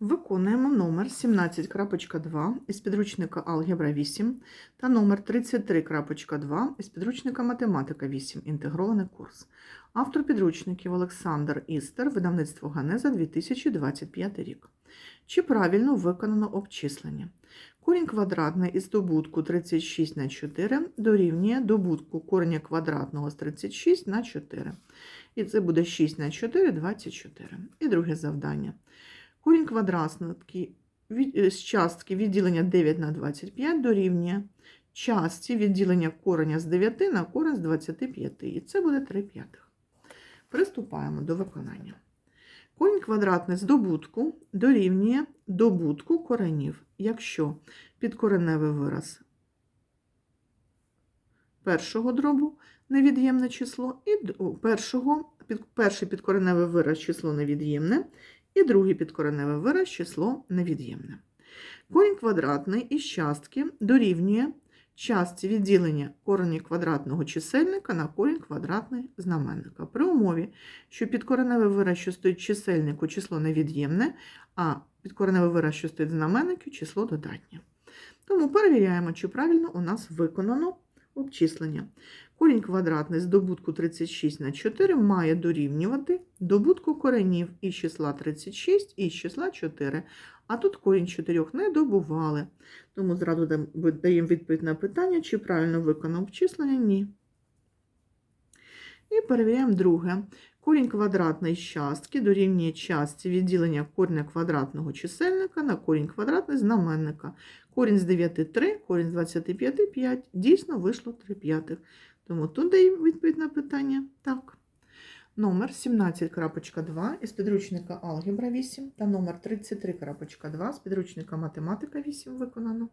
Виконуємо номер 17.2 із підручника Алгебра 8 та номер 33.2 із підручника Математика 8. Інтегрований курс. Автор підручників Олександр Істер, видавництво Ганеза 2025 рік. Чи правильно виконано обчислення? Корінь квадратний із добутку 36 на 4 дорівнює добутку кореня квадратного з 36 на 4. І це буде 6 на 4 – 24. І друге завдання. Корінь квадратний е, з частки відділення 9 на 25 дорівнює частці відділення кореня з 9 на корень з 25. І це буде 3 п'ятих. Приступаємо до виконання. Корінь квадратний з добутку дорівнює добутку коренів, якщо підкореневий вираз першого дробу невід'ємне число, і першого, перший підкореневий вираз число невід'ємне, і другий підкореневий вираз число невід'ємне. Корінь квадратний із частки дорівнює частці відділення кореня квадратного чисельника на корінь квадратний знаменника. При умові, що підкореневий вираз, що стоїть чисельнику, число невід'ємне, а підкореневий вираз, що стоїть знаменнику, число додатнє. Тому перевіряємо, чи правильно у нас виконано обчислення. Корінь квадратний з добутку 36 на 4 має дорівнювати добутку коренів із числа 36 і числа 4. А тут корінь 4 не добували. Тому зразу даємо відповідь на питання, чи правильно виконав обчислення? Ні. І перевіряємо друге. Корінь квадратний з частки дорівнює частці відділення кореня квадратного чисельника на корінь квадратний знаменника. Корінь з 9 – 3, корінь з 25 – 5. Дійсно вийшло 3 п'ятих. Тому тут даємо відповідь на питання так. Номер 17.2 із підручника Алгебра 8 та номер 33.2 з підручника Математика 8 виконано.